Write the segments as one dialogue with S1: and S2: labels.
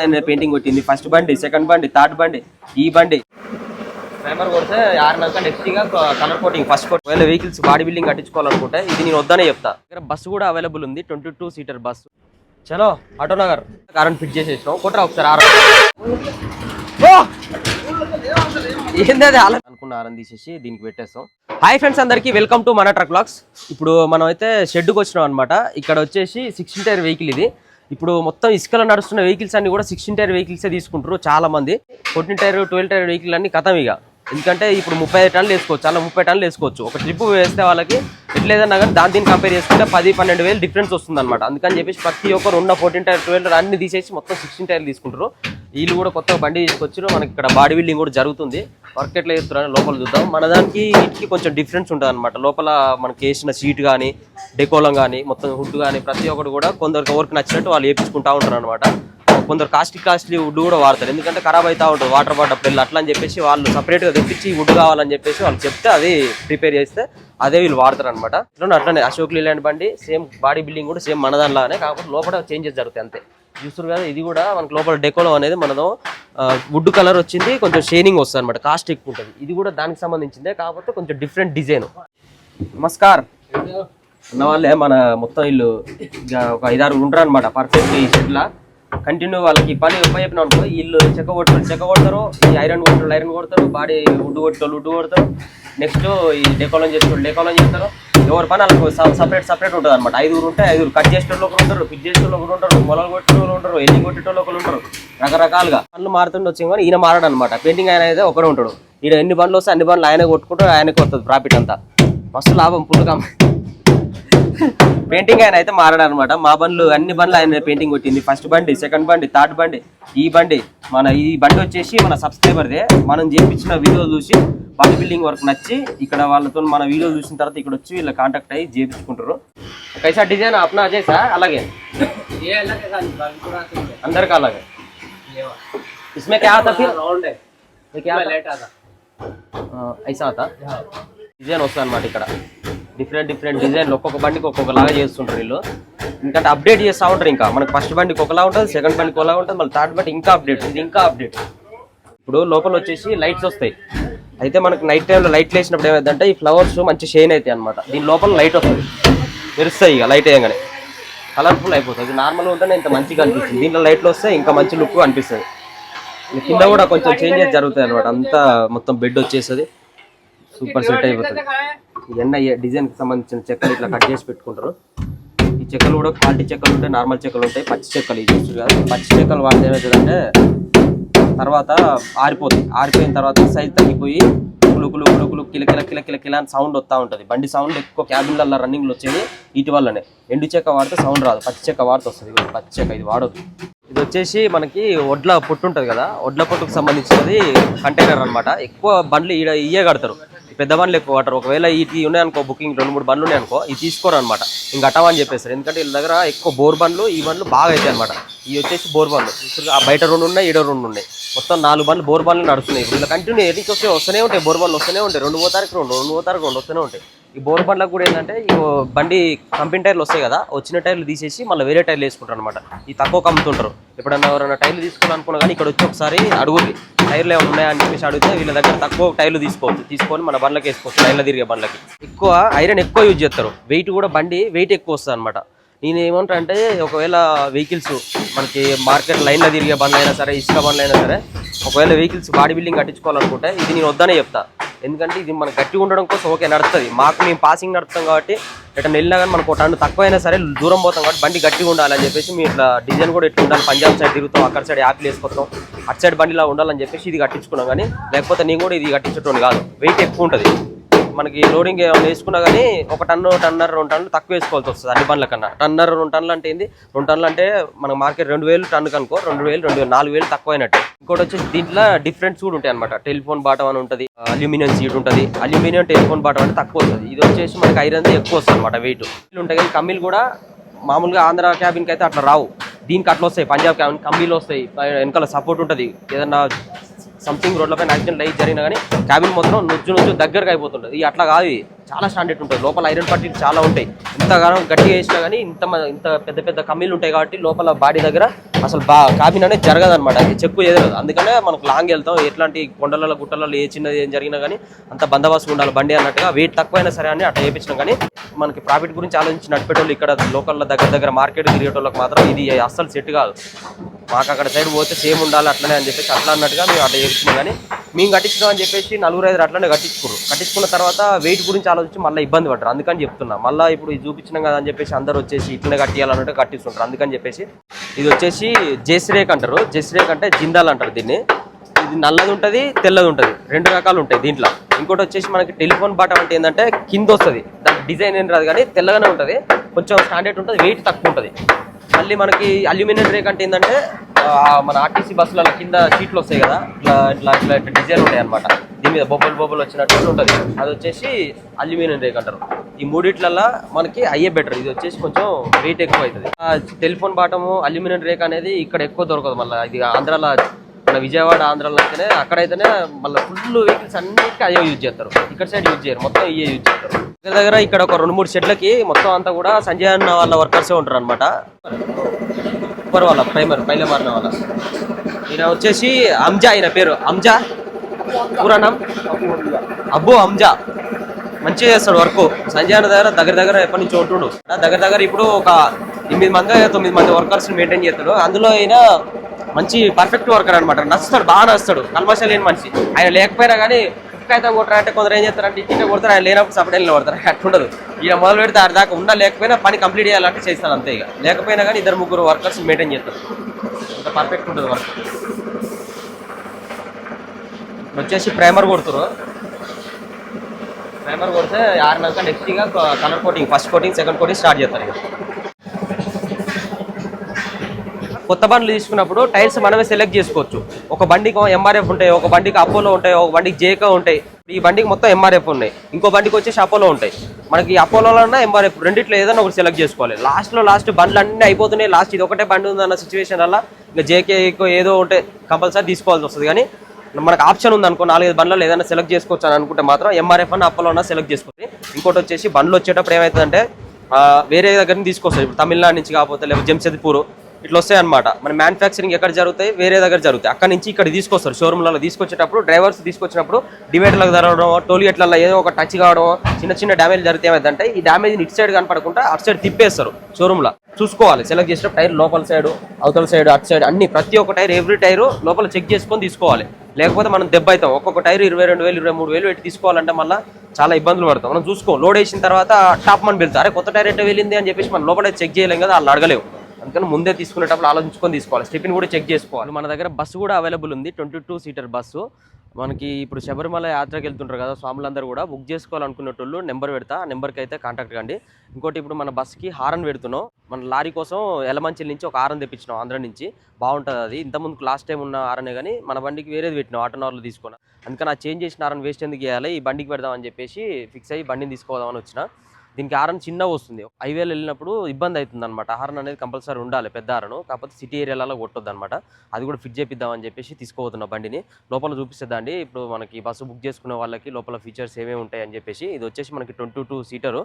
S1: ఆయన పెయింటింగ్ కొట్టింది. ఫస్ట్ బండి సెకండ్ బండి థర్డ్ బండి ఈ బండి. ప్రైమర్ కొడితే ఆరు నెలల గా కలర్ కోటింగ్ ఫస్ట్ కోట్ ఒకవేళ వెహికల్స్ బాడీ బిల్డింగ్ కట్టించుకోవాలనుకుంటే ఇది నేను వద్దనే చెప్తా. ఇక్కడ బస్సు కూడా అవైలబుల్ ఉంది. ట్వంటీ టూ సీటర్ బస్సు చలో ఆటో నగర్ కరెంట్ ఫిట్ చేసేసినాం. కొట్టరా ఒకసారి ఆరు. ఏంది అది అలా అనుకున్న ఆరం తీసేసి దీనికి పెట్టేస్తాం. హాయ్ ఫ్రెండ్స్ అందరికీ వెల్కమ్ టు మన ట్రక్ బ్లాగ్స్ ఇప్పుడు మనం అయితే షెడ్కి వచ్చినాం అనమాట ఇక్కడ వచ్చేసి సిక్స్టీన్ టైర్ వెహికల్ ఇది. ఇప్పుడు మొత్తం ఇసుకలో నడుస్తున్న వెహికల్స్ అన్ని కూడా సిక్స్టీన్ టైర్ వెహికల్సే తీసుకుంటారు చాలా మంది fourteen tyre twelve tyre vehicle అన్ని కథం ఇక. ఎందుకంటే ఇప్పుడు ముప్పై ఐదు టన్నులు వేసుకోవచ్చు అలా ముప్పై టన్నులు వేసుకోవచ్చు. ఒక ట్రిప్ వేస్తే వాళ్ళకి ఎట్లేదన్నా కానీ దాని దీన్ని కంపేర్ చేసుకుంటే పది పన్నెండు వేలు డిఫరెన్స్ వస్తుంది అనమాట అందుకని చెప్పేసి ప్రతి ఒక్కరు ఉన్న ఫోర్టీన్ టైర్ ట్వెల్వ్ అన్ని తీసేసి మొత్తం సిక్స్టీన్ టైర్లు తీసుకుంటారు వీళ్ళు కూడా కొత్త బండి తీసుకొచ్చారు మనకి ఇక్కడ బాడీ బిల్డింగ్ కూడా జరుగుతుంది. వర్క్ ఎట్లా చేస్తున్నారు లోపల చూద్దాం. మన దానికి వీటికి కొంచెం డిఫరెన్స్ ఉంటుంది అనమాట లోపల మనకి వేసిన సీట్ కానీ డెకోలం కానీ మొత్తం హుడ్ కానీ ప్రతి ఒక్కటి కూడా కొందరికి ఎవరికి నచ్చినట్టు వాళ్ళు వేపించుకుంటూ ఉంటారు అనమాట కొందరు కాస్ట్లీ కాస్ట్లీ వుడ్ కూడా వాడతారు. ఎందుకంటే ఖరాబ్ అవుతా ఉంటుంది వాటర్ పడ్డప్పుడు అట్లా అని చెప్పేసి వాళ్ళు సపరేట్గా తెప్పించి వుడ్ కావాలని చెప్పేసి వాళ్ళు చెప్తే అది ప్రిపేర్ చేస్తే అదే వీళ్ళు వాడతారు అనమాట ఇట్లా అట్లనే అశోక్ లీలాండ్ బండి సేమ్ బాడీ బిల్డింగ్ కూడా సేమ్ మన దానిలానే కాకపోతే లోపల చేంజెస్ జరుగుతాయి అంతే. చూస్తారు కదా ఇది కూడా మనకి లోపల డెకోలో అనేది మనదో వుడ్ కలర్ వచ్చింది కొంచెం షేనింగ్ వస్తుంది అనమాట కాస్ట్ ఎక్కువ ఉంటుంది. ఇది కూడా దానికి సంబంధించిందే కాకపోతే కొంచెం డిఫరెంట్ డిజైన్ నమస్కార్. ఉన్న వాళ్ళే మన మొత్తం ఇల్లు ఒక ఐదారు ఉంటారు అనమాట పర్ఫెక్ట్ ఈ షెడ్లా కంటిన్యూ వాళ్ళకి పని ఉపయోగం అనుకో వీళ్ళు చెక్క కొడతారు చెక్క కొడతారు ఈ ఐరన్ కొడతారు ఐరన్ కొడతారు బాడీ ఉడ్డు కొట్టారు ఉడ్డు కొడతారు. నెక్స్ట్ ఈ డెకోలం చేస్తారు డెకోలం చేస్తారు. ఎవరి పని వాళ్ళకి సపరేట్ సపరేట్ ఉంటుంది అనమాట ఐదుగురు ఉంటే ఐదుగురు. కట్ చేసేటోళ్ళు ఒకరు ఉంటారు ఫిట్ చేసేటోళ్ళు ఒకరు ఉంటారు మొలలు కొట్టేటోళ్ళు ఉంటారు ఎన్ని కొట్టేటోళ్ళు ఒకరు ఉంటారు రకరకాలుగా. పనులు మారుతుండొచ్చు కానీ ఈయన మారడు అనమాట పెయింటింగ్ ఆయన అయితే ఒకరు ఉంటాడు. ఈయన ఎన్ని బండ్లు వస్తే అన్ని బండ్లు ఆయన కొట్టుకుంటాడు ఆయనకి వస్తుంది ప్రాఫిట్ అంతా. మస్తు లాభం పుల్లుగా పెయింటింగ్ ఆయన అయితే మారాడు అనమాట మా బండ్లు అన్ని బండ్లు ఆయన పెయింటింగ్ కొట్టింది ఫస్ట్ బండి సెకండ్ బండి థర్డ్ బండి ఈ బండి మన ఈ బండి వచ్చేసి మన సబ్స్క్రైబర్దే మనం చేపించిన వీడియో చూసి బాడీ బిల్డింగ్ వర్క్ నచ్చి ఇక్కడ వాళ్ళతో మన వీడియో చూసిన తర్వాత ఇక్కడ వచ్చి వీళ్ళ కాంటాక్ట్ అయ్యి చేపించుకుంటారు కైసా డిజైన్ అప్నా చేసా అలాగే
S2: ये अलग है साली बाल पूरा तो है।
S1: అందరికీ అలాగే
S2: ये वाला।
S1: इसमें क्या आता फिर
S2: राउंड है
S1: ये क्या
S2: इसमें
S1: आता?
S2: लेट आता
S1: ఆ, ఐసా ఆతా
S2: हाँ।
S1: డిజైన్ వస్తుంది అనమాట ఇక్కడ డిఫరెంట్ డిఫరెంట్ డిజైన్లు ఒక్కొక్క బండికి ఒక్కొక్కలాగా చేస్తుంటారు వీళ్ళు. ఎందుకంటే అప్డేట్ చేస్తూ ఉంటారు ఇంకా. మనకి ఫస్ట్ బండికి ఒకలా ఉంటుంది సెకండ్ బండికి ఒకలా ఉంటుంది మళ్ళీ థర్డ్ బండి ఇంకా అప్డేట్ ఇది ఇంకా అప్డేట్ ఇప్పుడు లోపల వచ్చేసి లైట్స్ వస్తాయి. అయితే మనకు నైట్ టైంలో లైట్లు వేసినప్పుడు ఏమైందంటే ఈ ఫ్లవర్స్ మంచి షైన్ అవుతాయి అనమాట దీని లోపల లైట్ వస్తుంది. మెరుస్తాయి ఇక లైట్ వేయగానే. కలర్ఫుల్ అయిపోతుంది. నార్మల్ ఉంటేనే ఇంత మంచిగా అనిపిస్తుంది. దీంట్లో లైట్లు వస్తే ఇంకా మంచి లుక్ అనిపిస్తుంది. కింద కూడా కొంచెం చేంజెస్ జరుగుతాయి అనమాట అంతా మొత్తం బెడ్ వచ్చేస్తుంది. సూపర్ సెట్ అయిపోతుంది. ఇవన్నీ డిజైన్కి సంబంధించిన చెక్కలు ఇట్లా కట్ చేసి పెట్టుకుంటారు. ఈ చెక్కలు కూడా క్వాలిటీ చెక్కలు ఉంటాయి నార్మల్ చెక్కలు ఉంటాయి పచ్చి చెక్కలు ఇది చూస్తారు కదా. పచ్చి చెక్కలు వాడితే ఏమవుతుందంటే తర్వాత ఆరిపోతాయి. ఆరిపోయిన తర్వాత సైజ్ తగ్గిపోయి కులు కులు కులు కులు కిల అని సౌండ్ వస్తూ ఉంటుంది. బండి సౌండ్ ఎక్కువ క్యాబిన్లలో రన్నింగ్లో వచ్చేది వీటి వల్లనే. ఎండు చెక్క వాడితే సౌండ్ రాదు పచ్చి చెక్క వాడితే వస్తుంది. పచ్చి చెక్క ఇది వాడదు ఇది వచ్చేసి మనకి ఒడ్ల పొట్టు ఉంటుంది కదా. ఒడ్ల పొట్టుకు సంబంధించినది కంటైనర్ అన్నమాట. ఎక్కువ బండ్లు ఈడ ఇయ్యే కడతారు పెద్ద బండ్లు ఎక్కువ వాటర్ ఒకవేళ ఇది ఉన్నాయనుకో బుకింగ్ రెండు మూడు బండ్లు ఉన్నాయనుకో ఇది తీసుకోరు అనమాట ఇంక అటవని చెప్పేస్తారు. ఎందుకంటే వీళ్ళ దగ్గర ఎక్కువ బోర్ బండ్లు ఈ బండ్లు బాగా అవుతాయి అనమాట ఇవి వచ్చేసి బోర్ బండ్లు. ఆ బయట రెండు ఉన్నాయి ఈడ రెండు ఉన్నాయి. మొత్తం నాలుగు బండ్లు బోర్ బండ్లు నడుస్తున్నాయి. వీళ్ళు కంటిన్యూ ఎన్ని వస్తే వస్తూనే ఉంటాయి బోర్ బండ్లు వస్తూనే ఉంటాయి. రెండు పోతారికి రెండు రెండు పోతారికి రెండు వస్తూనే ఉంటాయి. ఈ బోర్ బండ్లకు కూడా ఏంటంటే ఈ బండి కంపెనీ టైర్లు వస్తాయి కదా వచ్చిన టైర్లు తీసేసి మళ్ళీ వేరే టైర్లు వేసుకుంటారు అనమాట ఈ తక్కువ అమ్ముతుంటారు ఎప్పుడన్నా ఎవరైనా టైర్లు తీసుకోవాలనుకున్నా కానీ ఇక్కడ వచ్చి ఒకసారి అడుగురి టైర్లు ఏమైనా ఉన్నాయని అని చెప్పేసి అడిగితే వీళ్ళ దగ్గర తక్కువ టైర్లు తీసుకోవచ్చు తీసుకొని మన బండ్లకి వేసుకోవచ్చు టైర్లు తిరిగే బండ్లకి. ఎక్కువ ఐరన్ ఎక్కువ యూజ్ చేస్తారు. వెయిట్ కూడా బండి వెయిట్ ఎక్కువ వస్తుంది అనమాట నేను ఏమంటా అంటే ఒకవేళ వెహికల్స్ మనకి మార్కెట్ లైన్లో తిరిగే బండ్లు అయినా సరే ఇసుక బండ్లు అయినా సరే ఒకవేళ వెహికల్స్ బాడీ బిల్డింగ్ కట్టించుకోవాలనుకుంటే ఇది నేను వద్దనే చెప్తా. ఎందుకంటే ఇది మనకు గట్టిగా ఉండడం కోసం ఓకే నడుస్తుంది. మాకు మేము పాసింగ్ నడుపుతాం కాబట్టి రిటర్న్ వెళ్ళినా కానీ మనకు టన్ను తక్కువైనా సరే దూరం పోతాం కాబట్టి బండి గట్టిగా ఉండాలని చెప్పేసి మీ ఇట్లా డిజైన్ కూడా ఎట్లా ఉండాలి. పంజాబ్ సైడ్ తిరుగుతాం అక్కడ సైడ్ యాపిల్ వేసుకొస్తాం. అటు సైడ్ బండిలా ఉండాలని చెప్పేసి ఇది కట్టించుకున్నాం కానీ లేకపోతే నేను కూడా ఇది కట్టించడం కాదు. వెయిట్ ఎక్కువ ఉంటుంది. మనకి లోడింగ్ ఏమైనా వేసుకున్నా కానీ ఒక టన్ను టన్నర్ రెండు టన్నులు తక్కువ వేసుకోవాల్సి వస్తుంది అన్ని బండ్ల కన్నా. టన్నర్ రెండు టన్నులు అంటే ఏంది? రెండు టన్నులు అంటే మన మార్కెట్ రెండు వేలు టన్ను కనుకో రెండు వేలు రెండు వేలు నాలుగు వేలు తక్కువ అయినట్టు ఇంకోటి వచ్చేసి దీంట్లో డిఫరెంట్స్ కూడా ఉంటాయి అనమాట టెలిఫోన్ బాటం అని ఉంటుంది అల్యూమినియం సీట్ ఉంటుంది. అల్యూమినియం టెలిఫోన్ బాటం అంటే తక్కువ వస్తుంది. ఇది వచ్చేసి మనకి ఐరన్ ఎక్కువ వస్తుంది అనమాట వెయిట్ ఉంటాయి కానీ కమ్మీలు కూడా మామూలుగా ఆంధ్ర క్యాబిన్కి అయితే అట్లా రావు. దీనికి అట్లా వస్తాయి. పంజాబ్ క్యాబిన్ కమ్మీలు వస్తాయి. వెనకాల సపోర్ట్ ఉంటుంది. ఏదన్నా సంథింగ్ రోడ్లపై యాక్సిడెంట్ అయ్యి జరిగినా కానీ క్యాబిన్ మొత్తం నుజ్జు నుజ్జు దగ్గరకు అయిపోతుంటుంది. ఇది అట్లా కాదు ఇది. చాలా స్టాండర్డ్ ఉంటుంది లోపల ఐరన్ పట్టీలు చాలా ఉంటాయి. ఇంతగానో గట్టిగా వేసినా కానీ ఇంత ఇంత పెద్ద పెద్ద కమ్మీలు ఉంటాయి కాబట్టి లోపల బాడీ దగ్గర అసలు బా కాబిన్ అనేది జరగదు అనమాట చెప్పు ఎదరదు అందుకనే మనకు లాంగ్ వెళ్తాం. ఎట్లాంటి కొండలలో గుట్టలలో ఏ చిన్నది ఏం జరిగినా కానీ అంత బందోబస్తు ఉండాలి బండి అన్నట్టుగా. వెయిట్ తక్కువైనా సరే అని అట్లా చేపించినా కానీ మనకి ప్రాఫిట్ గురించి ఆలోచించి నడిపేటోళ్ళు ఇక్కడ లోకల్లో దగ్గర దగ్గర మార్కెట్ తిరిగేటోళ్ళకి మాత్రం ఇది అస్సలు సెట్ కాదు. మాకు అక్కడ సైడ్ పోతే సేమ్ ఉండాలి అట్లనే అని చెప్పేసి అట్లా అన్నట్టుగా మేము అట్లా చేయించినాం కానీ మేము కట్టించినాం అని చెప్పేసి నలుగురు ఐదు అట్లనే కట్టించుకోరు కట్టించుకున్న తర్వాత వెయిట్ గురించి ఆలోచించి మళ్ళీ ఇబ్బంది పడతారు అందుకని చెప్తున్నా. మళ్ళీ ఇప్పుడు ఇది చూపించినాం కదా అని చెప్పేసి అందరు వచ్చేసి ఇట్లనే కట్టియాలన్నట్టు కట్టిస్తుంటారు. అందుకని చెప్పేసి ఇది వచ్చేసి జెస్రేక్ అంటారు. జెస్రేక్ అంటే జిందాల్ అంటారు దీన్ని. ఇది నల్లది ఉంటుంది తెల్లది ఉంటుంది. రెండు రకాలు ఉంటాయి దీంట్లో. ఇంకోటి వచ్చేసి మనకి టెలిఫోన్ బాటం అంటే ఏంటంటే కింద వస్తుంది. దాని డిజైన్ ఏం రాదు కానీ తెల్లగానే ఉంటుంది. కొంచెం స్టాండర్డ్ ఉంటుంది వెయిట్ తక్కువ ఉంటుంది. మళ్ళీ మనకి అల్యూమినియం రేక్ అంటే ఏంటంటే మన ఆర్టీసీ బస్సులలో కింద సీట్లు వస్తాయి కదా ఇట్లా ఇట్లా ఇట్లా ఇట్లా డిజైన్ ఉంటాయి అనమాట దీని మీద బొబ్బలు బొబ్బలు వచ్చినట్టు ఉంటుంది. అది వచ్చేసి అల్యూమినియం రేక్ అంటారు. ఈ మూడిట్లల్లో మనకి అయ్యే బెటర్. ఇది వచ్చేసి కొంచెం వెయిట్ ఎక్కువ అవుతుంది. ఆ, టెలిఫోన్ బాటము అల్యూమినియం రేక్ అనేది ఇక్కడ ఎక్కువ దొరకదు మళ్ళీ. ఇది ఆంధ్రాలో మన విజయవాడ ఆంధ్రాలో అయితేనే అక్కడైతేనే మళ్ళీ ఫుల్ వెహికల్స్ అన్నిటికీ అదే యూజ్ చేస్తారు. ఇక్కడ సైడ్ యూజ్ చేయరు. మొత్తం ఇవే యూజ్ చేస్తారు. దగ్గర దగ్గర ఇక్కడ ఒక రెండు మూడు షెడ్లకి మొత్తం అంతా కూడా సంజయ్ అన్న వాళ్ళ వర్కర్సే ఉంటారు అనమాట సూపర్ వాళ్ళ ప్రైమర్ పైలే మారిన వాళ్ళ. ఈయన వచ్చేసి అంజా ఆయన పేరు. అంజా? పురాణం అబ్బు అంజా. మంచిగా చేస్తాడు వర్క్. సంజయ్ అన్న దగ్గర దగ్గర దగ్గర ఎప్పటి నుంచి ఉంటుడు. దగ్గర దగ్గర ఇప్పుడు ఒక ఎనిమిది మంది తొమ్మిది మంది వర్కర్స్ మెయింటైన్ చేస్తాడు. అందులో అయినా మంచి పర్ఫెక్ట్ వర్కర్ అనమాట నచ్చుతాడు బాగా నచ్చుతాడు. కల్మష లేని మనిషి. ఆయన లేకపోయినా కానీ అయితే కొట్టారంటే కొందరు ఏం చేస్తారంటే ఇచ్చిన కొడతారు ఆయన లేనప్పుడు సపరేట్ వెళ్ళి కొడతారు అట్లుండదు ఇక మొదలు పెడితే ఆడి దాకా ఉన్నా లేకపోయినా పని కంప్లీట్ చేయాలంటే చేస్తాను అంతే ఇక. లేకపోయినా కానీ ఇద్దరు ముగ్గురు వర్కర్స్ మెయింటైన్ చేస్తారు. అంత పర్ఫెక్ట్ ఉంటుంది వర్క్. వచ్చేసి ప్రైమర్ కొడుతురు ప్రైమర్ కొడితే ఆరినాక నెక్స్ట్ ఇక colour coating first coating second coating start చేస్తారు ఇక. కొత్త బండ్లు తీసుకున్నప్పుడు టైర్స్ మనమే సెలెక్ట్ చేసుకోవచ్చు. ఒక బండికి ఎంఆర్ఎఫ్ ఉంటాయి ఒక బండికి అపోలో ఉంటాయి ఒక బండికి జేకా ఉంటాయి. ఈ బండికి మొత్తం ఎంఆర్ఎఫ్ ఉన్నాయి. ఇంకో బండికి వచ్చేసి అపోలో ఉంటాయి. మనకి అపోలోలో ఎంఆర్ఎఫ్ రెండిట్లో ఏదైనా ఒకటి సెలెక్ట్ చేసుకోవాలి. లాస్ట్లో లాస్ట్ బండ్లు అన్నీ అయిపోతున్నాయి. లాస్ట్ ఇది ఒకటే బండి ఉందన్న సిచ్యువేషన్ వల్ల ఇంకా జేకే ఏదో ఉంటే కంపల్సరీ తీసుకోవాల్సి వస్తుంది. కానీ మనకు ఆప్షన్ ఉంది అనుకో నాలుగైదు బండ్లలో ఏదైనా సెలెక్ట్ చేసుకోవచ్చు అని అనుకుంటే మాత్రం ఎంఆర్ఎఫ్ అన్న అప్పలో అన్న సెలెక్ట్ చేసుకోవాలి. ఇంకోటి వచ్చేసి బండ్లు వచ్చేటప్పుడు ఏమవుతుందంటే వేరే దగ్గర నుంచి తీసుకొస్తారు. ఇప్పుడు తమిళనాడు నుంచి కాకపోతే లేకపోతే జంషెద్పూర్ ఇట్లా వస్తాయి అనమాట మన మ్యానుఫ్యాక్చరింగ్ ఎక్కడ జరుగుతాయి? వేరే దగ్గర జరుగుతాయి. అక్కడ నుంచి ఇక్కడ తీసుకొస్తారు. షోరూమ్లలో తీసుకొచ్చేటప్పుడు డ్రైవర్స్ తీసుకొచ్చినప్పుడు డివైడర్లకు జరగడం టోల్ గేట్లలో ఏదో ఒక టచ్ కావడం చిన్న చిన్న డ్యామేజ్ జరిగితే ఏమైందంటే ఈ డ్యామేజ్ ఇటు సైడ్ కనపడకుండా అటు సైడ్ తిప్పేస్తారు షోరూమ్లో చూసుకోవాలి. సెలెక్ట్ చేసిన టైర్ లోపల సైడ్ అవతల సైడ్ అటు సైడ్ అన్ని ప్రతి ఒక్క టైర్ ఎవ్రీ టైర్ లోపల చెక్ చేసుకొని తీసుకోవాలి. లేకపోతే మనం దెబ్బ అవుతాం ఒక్కొక్క టైర్ ఇరవై రెండు వేలు ఇరవై మూడు వేలు పెట్టి తీసుకోవాలంటే మళ్ళీ చాలా ఇబ్బందులు పడతాం. మనం చూసుకో లోడ్ వేసిన తర్వాత టాప్ మన వెళ్తాం అరే కొత్త టైర్ ఎట్లా వెళ్ళింది అని చెప్పేసి మనం లోపల చెక్ చేయలేం కదా వాళ్ళు అడగలేవు. అందుకని ముందే తీసుకునేటప్పుడు ఆలోచించుకొని తీసుకోవాలి. స్టెప్ని కూడా చెక్ చేసుకోవాలి. మన దగ్గర బస్సు కూడా అవైలబుల్ ఉంది. Twenty two seater bus. మనకి ఇప్పుడు శబరిమల యాత్రకి వెళ్తుంటారు కదా స్వాములందరూ కూడా బుక్ చేసుకోవాలనుకునేటోళ్ళు నెంబర్ పెడతా ఆ నెంబర్కి అయితే కాంటాక్ట్ కండి. ఇంకోటి ఇప్పుడు మన బస్కి హారన్ పెడుతున్నాం. మన లారీ కోసం ఎలమంచిల నుంచి ఒక హారన్ తెప్పించినాం ఆంధ్ర నుంచి. బాగుంటుంది అది. ఇంతకుముందు లాస్ట్ టైం ఉన్న హారనే కానీ మన బండికి వేరేది పెట్టినాం ఆటోనవర్లో తీసుకున్నాం అందుకని ఆ చేంజ్ చేసిన హారన్ వేస్ట్ ఎందుకు చేయాలి ఈ బండికి పెడదామని చెప్పేసి ఫిక్స్ అయ్యి బండిని తీసుకోదామని వచ్చిన. దీనికి హారన్ చిన్నగా వస్తుంది. హైవేలో వెళ్ళినప్పుడు ఇబ్బంది అవుతుంది అనమాట హారన్ అనేది కంపల్సరీ ఉండాలి పెద్ద హారను కాకపోతే సిటీ ఏరియాలలో కొట్టొద్దు అనమాట అది కూడా ఫిట్ చేపిద్దామని చెప్పేసి తీసుకోబోతున్నా బండిని. లోపల చూపిస్తుందండి ఇప్పుడు మనకి బస్సు బుక్ చేసుకునే వాళ్ళకి లోపల ఫీచర్స్ ఏమేమి ఉంటాయి అని చెప్పేసి ఇది వచ్చేసి మనకి ట్వంటీ టూ సీటరు.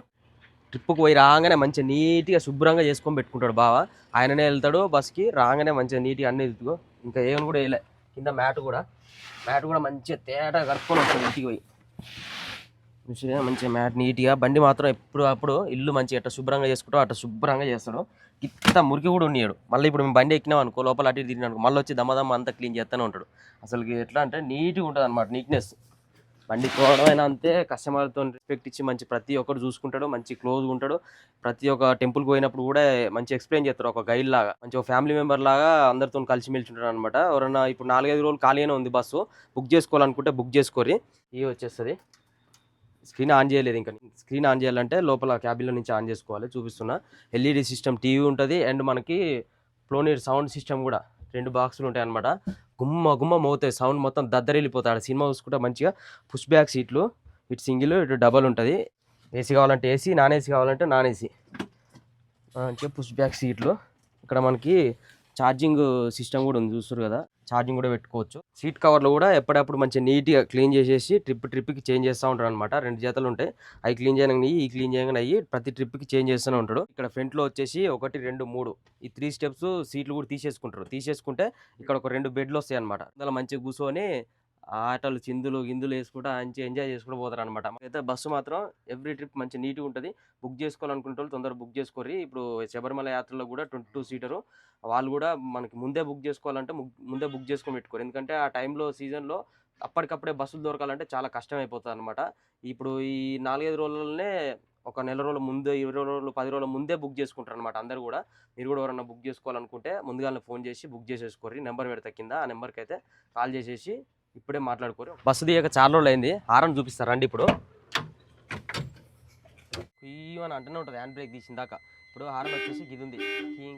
S1: ట్రిప్కి పోయి రాగానే మంచిగా నీట్గా శుభ్రంగా చేసుకొని పెట్టుకుంటాడు బావ. ఆయననే వెళ్తాడు బస్కి రాగానే మంచిగా నీట్గా అన్ని ఇదిగో. ఇంకా ఏమని కూడా వేయలే. కింద మ్యాట్ కూడా. మ్యాట్ కూడా మంచిగా తేటగా కట్టుకొని వస్తుంది ఇంటికి పోయి. మంచిగా మంచిగా మ్యాట్ నీట్గా బండి మాత్రం ఎప్పుడు అప్పుడు ఇల్లు మంచిగా ఎట్లా శుభ్రంగా చేసుకుంటాం అట్లా శుభ్రంగా చేస్తాడు. ఇంత మురికి కూడా ఉన్నాడు. మళ్ళీ ఇప్పుడు మేము బండి ఎక్కినాం అనుకో లోపల అటు ఇటు అనుకో మళ్ళీ వచ్చి దమ్మదమ్మ అంతా క్లీన్ చేస్తూనే ఉంటాడు. అసలు ఎట్లా అంటే నీట్గా ఉంటుంది అనమాట నీట్నెస్. బండి తోవడం అంతే కస్టమర్తో రెస్పెక్ట్ ఇచ్చి మంచి ప్రతి ఒక్కరు చూసుకుంటాడు మంచి క్లోజ్గా ఉంటాడు. ప్రతి ఒక్క టెంపుల్కి పోయినప్పుడు కూడా మంచి ఎక్స్ప్లెయిన్ చేస్తారు ఒక గైడ్ లాగా. మంచి ఒక ఫ్యామిలీ మెంబర్ లాగా అందరితో కలిసి మెలిసి ఉంటాడు అనమాట ఎవరైనా ఇప్పుడు నాలుగైదు రోజులు ఖాళీగానే ఉంది బస్సు. బుక్ చేసుకోవాలనుకుంటే బుక్ చేసుకోరి ఇవి వచ్చేస్తుంది. స్క్రీన్ ఆన్ చేయలేదు ఇంకా. స్క్రీన్ ఆన్ చేయాలంటే లోపల క్యాబిన్లో నుంచి ఆన్ చేసుకోవాలి చూపిస్తున్నా. ఎల్ఈడి సిస్టమ్ టీవీ ఉంటుంది అండ్ మనకి ప్లోనీర్ సౌండ్ సిస్టమ్ కూడా రెండు బాక్సులు ఉంటాయి అనమాట గుమ్మ గుమ్మ మోతాయి సౌండ్ మొత్తం దద్దరిల్లిపోతాడు సినిమా చూసుకుంటే మంచిగా పుష్ బ్యాక్ సీట్లు ఇటు సింగిల్ ఇటు డబల్ ఉంటుంది. ఏసీ కావాలంటే ఏసీ నాన్ ఏసీ కావాలంటే నాన్ ఏసీ. మంచిగా పుష్ బ్యాక్ సీట్లు. ఇక్కడ మనకి ఛార్జింగ్ సిస్టమ్ కూడా ఉంది చూస్తారు కదా. ఛార్జింగ్ కూడా పెట్టుకోవచ్చు. సీట్ కవర్లు కూడా ఎప్పుడప్పుడు మంచిగా నీట్గా క్లీన్ చేసేసి ట్రిప్ ట్రిప్కి చేంజ్ చేస్తూ ఉంటారు అనమాట రెండు జతలు ఉంటాయి. అవి క్లీన్ చేయగానే ఈ క్లీన్ చేయగానే అయ్యి ప్రతి ట్రిప్కి చేంజ్ చేస్తూనే ఉంటాడు. ఇక్కడ ఫ్రంట్లో వచ్చేసి ఒకటి రెండు మూడు ఈ త్రీ స్టెప్స్ సీట్లు కూడా తీసేసుకుంటారు. తీసేసుకుంటే ఇక్కడ ఒక రెండు బెడ్లు వస్తాయి అనమాట అందులో మంచిగా కూర్చొని ఆటలు చిందులు గిందులు వేసుకుంటా మంచిగా ఎంజాయ్ చేసుకుంటూ పోతారు అనమాట అయితే బస్సు మాత్రం ఎవ్రీ ట్రిప్ మంచి నీట్గా ఉంటుంది. బుక్ చేసుకోవాలనుకుంటే వాళ్ళు తొందరగా బుక్ చేసుకోరి ఇప్పుడు శబరిమల యాత్రలో కూడా ట్వంటీ టూ సీటరు వాళ్ళు కూడా మనకి ముందే బుక్ చేసుకోవాలంటే ముందే బుక్ చేసుకొని పెట్టుకోరు. ఎందుకంటే ఆ టైంలో సీజన్లో అప్పటికప్పుడే బస్సులు దొరకాలంటే చాలా కష్టం అయిపోతుంది అనమాట ఇప్పుడు ఈ నాలుగైదు రోజులనే ఒక నెల రోజుల ముందే ఇరవై రోజులు పది రోజుల ముందే బుక్ చేసుకుంటారు అనమాట అందరు కూడా. మీరు కూడా ఎవరైనా బుక్ చేసుకోవాలనుకుంటే ముందుగానే ఫోన్ చేసి బుక్ చేసేసుకోరి నెంబర్ పెడతా కింద ఆ నెంబర్కి అయితే కాల్ చేసేసి ఇప్పుడే మాట్లాడుకోరు. బస్సు దిగాక చాలా రోజులు అయింది హారన్ చూపిస్తారు రండి ఇప్పుడు. అని అంటూనే ఉంటుంది హ్యాండ్ బ్రేక్ తీసిన దాకా. ఇప్పుడు హారన్ వచ్చేసి గిది ఉంది. కీం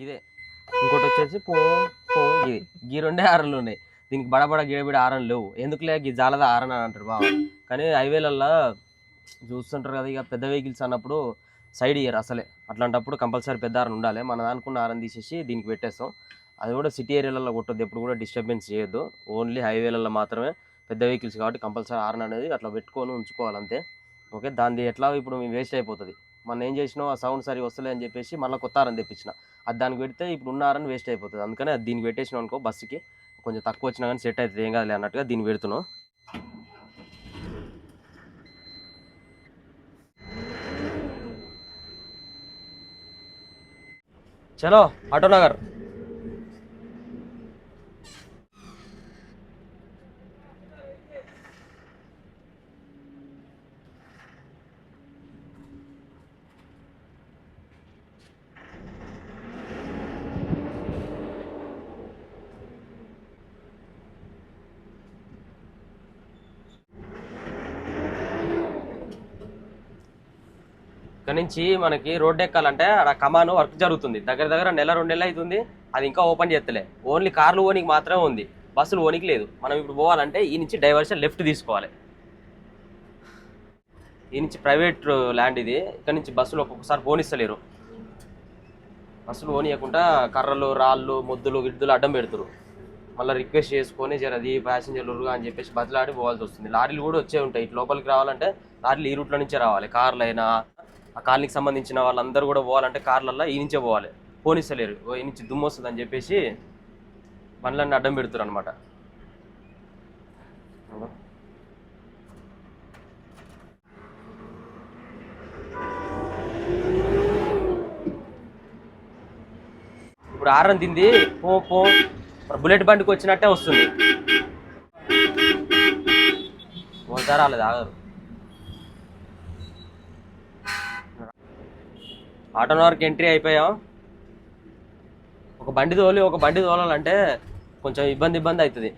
S1: గిదే. ఇంకోటి వచ్చేసి పో పో గిది. గీ రెండే హారన్లు ఉన్నాయి. దీనికి బడబడ గిడబిడ హారన్ లేవు. ఎందుకులే గీ జాలద హారన్ అని అంటారు బాగా కానీ హైవేలల్లో చూస్తుంటారు కదా ఇక పెద్ద వెహికల్స్ అన్నప్పుడు సైడ్ ఇయ్యరు అసలే. అట్లాంటప్పుడు కంపల్సరీ పెద్ద హారం ఉండాలి. మన అనుకున్న హారం తీసేసి దీనికి పెట్టేస్తాం. అది కూడా సిటీ ఏరియాలలో కొట్టొద్దు ఎప్పుడు కూడా డిస్టర్బెన్స్ చేయొద్దు. ఓన్లీ హైవేలలో మాత్రమే పెద్ద వెహికల్స్ కాబట్టి కంపల్సరీ హారన్ అనేది అట్లా పెట్టుకొని ఉంచుకోవాలి అంతే ఓకే దాన్ని ఎట్లా ఇప్పుడు వేస్ట్ అయిపోతుంది? మనం ఏం చేసినావు? ఆ సౌండ్ సరిగా వస్తలే అని చెప్పేసి మళ్ళీ కొత్త హారన్ తెప్పించిన. అది దానికి పెడితే ఇప్పుడు ఉన్న వేస్ట్ అయిపోతుంది. అందుకని అది దీనికి పెట్టేసినాం అనుకో బస్సుకి కొంచెం తక్కువ వచ్చినా కానీ సెట్ అవుతుంది. ఏం కాదులే అన్నట్టుగా దీన్ని పెడుతున్నాం చలో ఆటో నగర్ ఇక్కడ నుంచి మనకి రోడ్ ఎక్కాలంటే అక్కడ కమాను వర్క్ జరుగుతుంది. దగ్గర దగ్గర నెల రెండు నెలలు అవుతుంది అది ఇంకా ఓపెన్ చేస్తలే. ఓన్లీ కార్లు ఓనికి మాత్రమే ఉంది. బస్సులు ఓనికి లేదు. మనం ఇప్పుడు పోవాలంటే ఈ నుంచి డైవర్షన్ లెఫ్ట్ తీసుకోవాలి. ఈ నుంచి ప్రైవేట్ ల్యాండ్ ఇది. ఇక్కడ నుంచి బస్సులు ఒక్కొక్కసారి పోనిస్తలేరు. బస్సులు పోనీయకుండా కర్రలు రాళ్ళు ముద్దులు గిడ్దులు అడ్డం పెడతారు. మళ్ళీ రిక్వెస్ట్ చేసుకొని జర అది ప్యాసింజర్లు అని చెప్పేసి బదులాడి పోవాల్సి వస్తుంది. లారీలు కూడా వచ్చే ఉంటాయి. ఇటు లోపలికి రావాలంటే లారీలు ఈ రూట్లో నుంచే రావాలి. కార్లు అయినా ఆ కాలనీకి సంబంధించిన వాళ్ళందరూ కూడా పోవాలంటే కార్లల్లో ఈ నుంచే పోవాలి. పోనిస్తలేరు. ఓ ఈ నుంచి దుమ్ము వస్తుంది అని చెప్పేసి బండ్లన్నీ అడ్డం పెడుతురు అనమాట ఇప్పుడు ఆరం తింది. పో పో. బుల్లెట్ బండికి వచ్చినట్టే వస్తుంది. ఒకసారి రాలేదు ఆగరు. ఆటో వరకు ఎంట్రీ అయిపోయాం. ఒక బండి తోలి ఒక బండి తోలాలంటే కొంచెం ఇబ్బంది ఇబ్బంది అవుతుంది.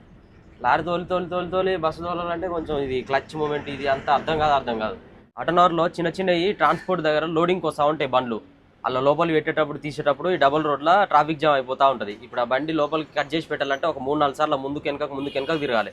S1: లారీ తోలి తోలి తోలి తోలి బస్సు తోలాలంటే కొంచెం ఇది క్లచ్ మూమెంట్ ఇది అంతా అర్థం కాదు అర్థం కాదు. అటనవర్లో చిన్న చిన్నవి ట్రాన్స్పోర్ట్ దగ్గర లోడింగ్ కోసం ఉంటాయి బండ్లు. అలా లోపలికి పెట్టేటప్పుడు తీసేటప్పుడు ఈ డబుల్ రోడ్లో ట్రాఫిక్ జామ్ అయిపోతూ ఉంటుంది. ఇప్పుడు ఆ బండి లోపలికి కట్ చేసి పెట్టాలంటే ఒక మూడు నాలుగు సార్లు ముందుకు వెనక ముందుకు వెనక తిరగాలి.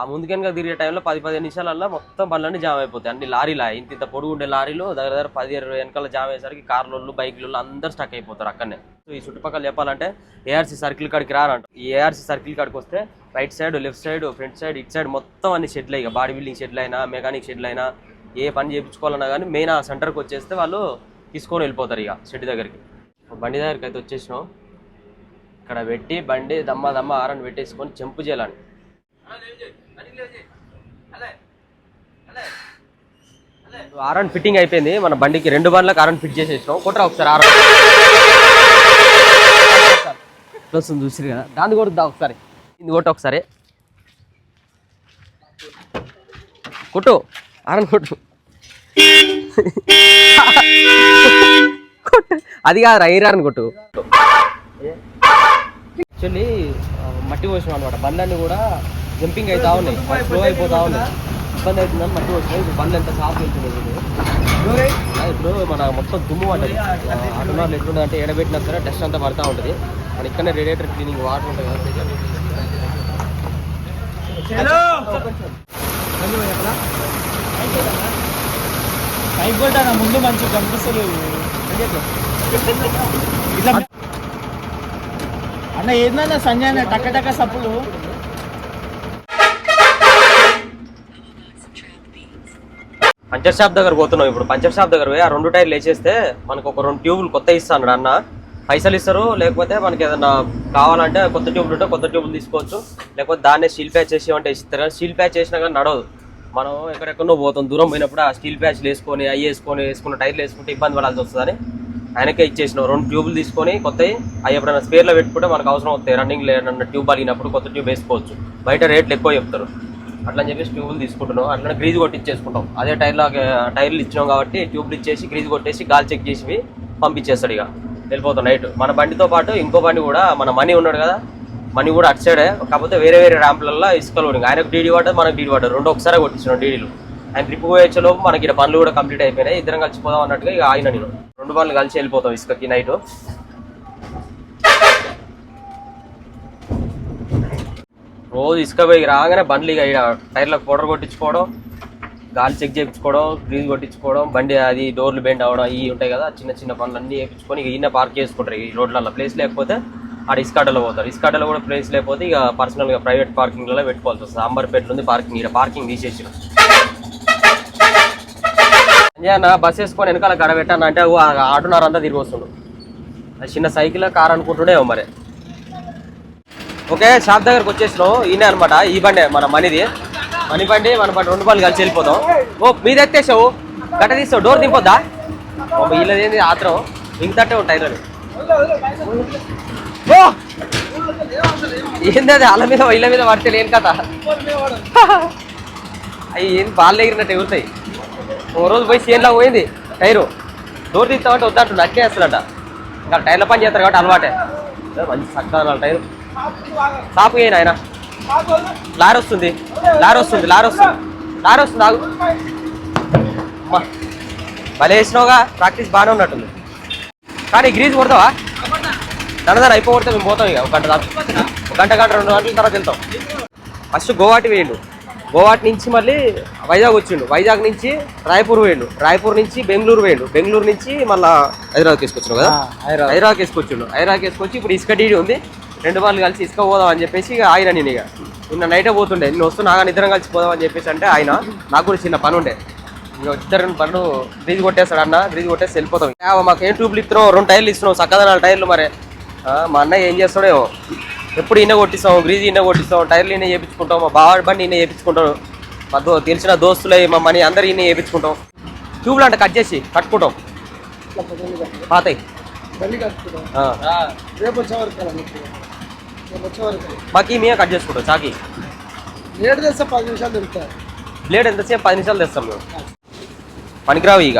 S1: ఆ ముందుకెనక తిరిగే టైంలో పది పదిహేను నిమిషాలల్లో మొత్తం బండ్లన్నీ జామ్ అయిపోతాయి. అన్ని లారీలా. ఇంత ఇంత పొడుగు ఉండే లారీలు దగ్గర దగ్గర పది ఇరవై వెనకాల జామ్ అయ్యేసరికి కార్లు బైక్లు అందరూ స్టక్ అయిపోతారు అక్కడనే. సో ఈ చుట్టుపక్కల చెప్పాలంటే ఏఆర్సీ సర్కిల్ కాడికి రారంట ఈ ఏఆర్సీ సర్కిల్ కాడికి వస్తే right side left side front side ఇటు సైడ్ మొత్తం అన్ని షెడ్లు ఇక. బాడీ బిల్డింగ్ షెడ్లు అయినా మెకానిక్ షెడ్లు అయినా ఏ పని చేయించుకోవాలన్నా కానీ మెయిన్ ఆ సెంటర్కి వచ్చేస్తే వాళ్ళు తీసుకొని వెళ్ళిపోతారు ఇక షెడ్ దగ్గరికి. బండి దగ్గరికి అయితే వచ్చేసినాం. ఇక్కడ పెట్టి బండి దమ్మ దమ్మ ఆరని పెట్టేసుకొని చెంపు చేయాలని. ఆరన్ ఫిట్టింగ్ అయిపోయింది. మన బండికి రెండు బండ్లకు ఆరన్ ఫిట్ చేసేసినాం. కొట్టరా ఒకసారి ఆరన్ వస్తుంది చూసిరు కదా. దాన్ని కొడుద్దా ఒకసారి? ఇది కొట్టు ఒకసారి. కొట్టు. ఆరన్ కొట్టు. కొట్టు. అది కాదు ఐరన్ కొట్టు. యాక్చువల్లీ మట్టి పోసినాం అనమాట బండ్లన్నీ కూడా జంపింగ్ అవుతా ఉన్నాయి. స్లో అయిపోతా ఉన్నాయి. ఇబ్బంది అవుతుందని మట్టి పోసినాం ఇప్పుడు బండ్లు ఎంత సాఫ్ వెళ్తున్నాయి ఇప్పుడు? మన మొత్తం దుమ్ము పడ్డది అటున్నారు ఎట్లుంటుంది అంటే ఎడబెట్టినా సరే డస్ట్ అంతా పడతా ఉంటుంది. మన ఇక్కడనే రేడియేటర్ క్లీనింగ్ వాటర్ ఉంటుంది కదా.
S3: ముందు మంచిగా కనిపిస్తలేదు ఇట్లా అన్న ఏందన్న సంజయ్ అన్న టక్క టక్క సప్పులు?
S1: పంచర్ షాప్ దగ్గర పోతున్నాం ఇప్పుడు. పంచర్ షాప్ దగ్గర పోయి ఆ రెండు టైర్లు వేసేస్తే మనకు ఒక రెండు ట్యూబ్లు కొత్త ఇస్తాను అన్న. పైసలు ఇస్తారు లేకపోతే మనకి ఏదన్నా కావాలంటే కొత్త ట్యూబ్లు ఉంటే కొత్త ట్యూబ్లు తీసుకోవచ్చు. లేకపోతే దాన్నే స్టీల్ ప్యాచ్ చేసి అంటే ఇస్తారు. కానీ స్టీల్ ప్యాచ్ చేసినా కానీ నడవదు. మనం ఎక్కడెక్కడో పోతాం. దూరం పోయినప్పుడు ఆ స్టీల్ ప్యాచ్లు వేసుకొని అవి వేసుకొని వేసుకున్న టైర్లు వేసుకుంటే ఇబ్బంది పడాల్సి వస్తుందని ఆయనకే ఇచ్చేసినాం. రెండు ట్యూబులు తీసుకొని కొత్తవి అవి ఎప్పుడైనా స్పేర్లో పెట్టుకుంటే మనకు అవసరం వస్తాయి. రన్నింగ్ లేనన్న ట్యూబ్ అలిగినప్పుడు కొత్త ట్యూబ్ వేసుకోవచ్చు. బయట రేట్లు ఎక్కువ చెప్తారు. అట్లా చెప్పేసి ట్యూబులు తీసుకుంటున్నాం. అట్లనే గ్రీజ్ కొట్టించేసుకుంటాం. అదే టైర్లో టైర్లు ఇచ్చినాం కాబట్టి ట్యూబ్లు ఇచ్చేసి గ్రీజ్ కొట్టేసి గాలి చెక్ చేసి పంపించేస్తాడు ఇక. వెళ్ళిపోతాం నైట్. మన బండితో పాటు ఇంకో బండి కూడా మన మనీ ఉన్నాడు కదా మనీ కూడా అటు సైడే. కాకపోతే వేరే వేరే ర్యాంపులలో ఇసుకలు ఉన్నాయి ఆయనకు డీడీ వాటర్ మనకు డీడీ వాటర్. రెండు ఒకసారి కొట్టించినాం డీడీలు. ఆయన ట్రిప్ పోయేచ్చేలోపు మనకి ఇక్కడ పనులు కూడా కంప్లీట్ అయిపోయినాయి. ఇద్దరం కలిసిపోదాం అన్నట్టుగా ఇక ఆయన నేను. రెండు పనులు కలిసి వెళ్ళిపోతాం ఇసుకకి నైట్ రోజు ఇసుక పోయి రాగానే బండ్లు ఇక ఈడ టైర్లకు పౌడర్ కొట్టించుకోవడం గాలి చెక్ చేయించుకోవడం గ్రీజ్ కొట్టించుకోవడం బండి అది డోర్లు బెండ్ అవ్వడం ఇవి ఉంటాయి కదా చిన్న చిన్న పనులు అన్నీ వేయించుకొని ఇక ఈయన పార్క్ చేసుకుంటారు. ఈ రోడ్లలో ప్లేస్ లేకపోతే ఆడ ఇస్కాటలో పోతారు. ఇస్కాటలో కూడా ప్లేస్ లేకపోతే ఇక పర్సనల్గా ప్రైవేట్ పార్కింగ్లలో పెట్టుకోవాల్సి వస్తుంది. అంబర్పేటలో ఉంది పార్కింగ్ ఇక్కడ పార్కింగ్ తీసేసి అన్న బస్ వేసుకొని వెనకాల గడ పెట్టాను. అంటే ఓ ఆటోనార్ అంతా తిరిగి వస్తుండు. అది చిన్న సైకిల్ కార్ అనుకుంటుండే మరి. ఓకే షాప్ దగ్గరకు వచ్చేసినాం. ఈయన అనమాట ఈ బండి మన మనీది. మనీ బండి మన బండి రెండు పనులు కలిసి వెళ్ళిపోతాం. ఓ మీద ఎత్తేసావు? గట్ట తీస్తావు డోర్ దింపొద్దా? వీళ్ళది ఆత్రం? ఇంకతట్టే ఉంటాయి ఓ! ఏంది అది? అల్ల మీద ఇళ్ళ మీద పడితే లేని కదా అవి ఏం బాల్ దగ్గరినట్టు ఎగురుతాయి. ఓ రోజు పోయి చేనులో పోయింది. టైరు. డోర్ తీస్తామంటే వద్దంటుండు అట్లే వేస్తాడట ఇంకా టైర్ల పని చేస్తారు కాబట్టి అలవాటే. మంచి చక్కగా టైర్. సాపు అయిన ఆయన? లారీ వస్తుంది. లారీ వస్తుంది లారీ వస్తుంది. లారీ వస్తుంది ఆగు. భలే వేసినావుగా ప్రాక్టీస్ బాగానే ఉన్నట్టుంది. కానీ గ్రీజ్ కొడతావా? దండదారు అయిపోతే మేము పోతాం ఇక. ఒక గంట దాకా. ఒక గంట గంట రెండు గంటల తర్వాత వెళ్తాం. ఫస్ట్ గోవాటి వేయండు గోవాటి నుంచి మళ్ళీ వైజాగ్ వచ్చిండు. వైజాగ్ నుంచి రాయపూర్ వేయండు రాయపూర్ నుంచి బెంగళూరు వేయండు బెంగళూరు నుంచి మళ్ళీ హైదరాబాద్కి వేసుకొచ్చాడు కదా? హైదరాబాద్. వేసుకొచ్చిండు హైదరాబాద్ వేసుకొచ్చి ఇప్పుడు ఇసుక డీడీ ఉంది. రెండు వాళ్ళు కలిసి ఇసుక పోదాం అని చెప్పేసి ఇక ఆయన నేను ఇక. నిన్న నైటే పోతుండే. నేను వస్తూ నాగా ఇద్దరం కలిసి పోదాం అని చెప్పేసి అంటే ఆయన నాకు కూడా చిన్న పని ఉండే. ఇక ఇద్దరు పనులు గ్రీజ్ కొట్టేస్తాడు అన్న. గ్రీజ్ కొట్టేసి వెళ్ళిపోతాం. మాకు ఏం ట్యూబ్లు ఇస్తున్నావు? రెండు టైర్లు ఇస్తున్నావు. చక్కదనాలు టైర్లు మరి. మా అన్నయ్య ఏం చేస్తాడో ఎప్పుడు ఇన్న కొట్టిస్తాం గ్రీజ్ ఇన్న కొట్టిస్తాం టైర్లు ఇన్న చేయించుకుంటాం మా బావ బండి ఇన్న చేయించుకుంటాం మా దో తెలిసిన దోస్తులే మా మనీ అందరు ఇన్న చేయించుకుంటాం ట్యూబ్లు అంటే కట్ చేసి కట్టుకుంటాం. పాతాయి. మీకు. మేమే కట్ చేసుకుంటాం చాకి.
S3: లేట్ చేస్తే పది నిమిషాలు దొరుకుతాయి
S1: బ్లేడ్ ఎంతసేపు పది నిమిషాలు తెస్తాం మేము. పనికిరావు ఇక